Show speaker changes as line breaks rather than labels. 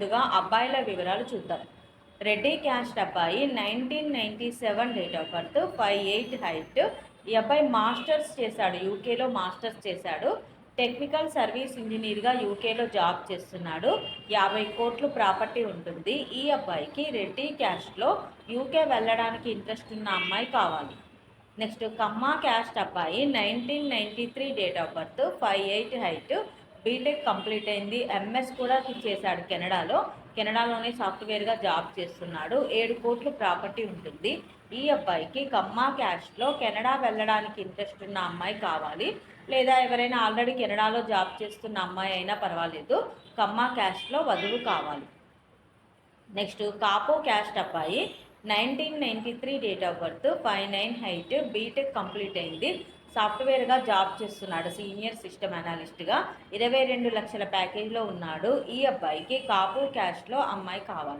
ముందుగా అబ్బాయిల వివరాలు చూద్దాం. రెడ్డి క్యాస్ట్ అబ్బాయి nineteen ninety seven date of birth five eight height. ఈ అబ్బాయి మాస్టర్స్ చేశాడు యూకేలో మాస్టర్స్ చేశాడు. టెక్నికల్ సర్వీస్ ఇంజనీర్గా యూకేలో జాబ్ చేస్తున్నాడు. యాభై కోట్లు ప్రాపర్టీ ఉంటుంది. ఈ అబ్బాయికి రెడ్డి క్యాస్ట్లో యూకే వెళ్ళడానికి ఇంట్రెస్ట్ ఉన్న అమ్మాయి కావాలి. నెక్స్ట్ కమ్మా క్యాస్ట్ అబ్బాయి nineteen ninety three date of birth five eight height. BTech complete అయింది. ఎంఎస్ కూడా చేశాడు కెనడాలో. కెనడాలోనే సాఫ్ట్వేర్గా జాబ్ చేస్తున్నాడు. ఏడు కోట్లు ప్రాపర్టీ ఉంటుంది. ఈ అబ్బాయికి కమ్మా క్యాస్ట్లో కెనడా వెళ్ళడానికి ఇంట్రెస్ట్ ఉన్న అమ్మాయి కావాలి. లేదా ఎవరైనా ఆల్రెడీ కెనడాలో జాబ్ చేస్తున్న అమ్మాయి అయినా పర్వాలేదు. కమ్మా క్యాస్ట్లో వధువు కావాలి. నెక్స్ట్ కాపో క్యాస్ట్ అబ్బాయి. Nineteen ninety three date of birth five nine height BTech complete అయింది. సాఫ్ట్వేర్గా జాబ్ చేస్తున్నాడు సీనియర్ సిస్టమ్ అనాలిస్ట్గా. ఇరవై రెండు లక్షల ప్యాకేజ్లో ఉన్నాడు. ఈ అబ్బాయికి కాపు క్యాష్లో అమ్మాయి కావాలి.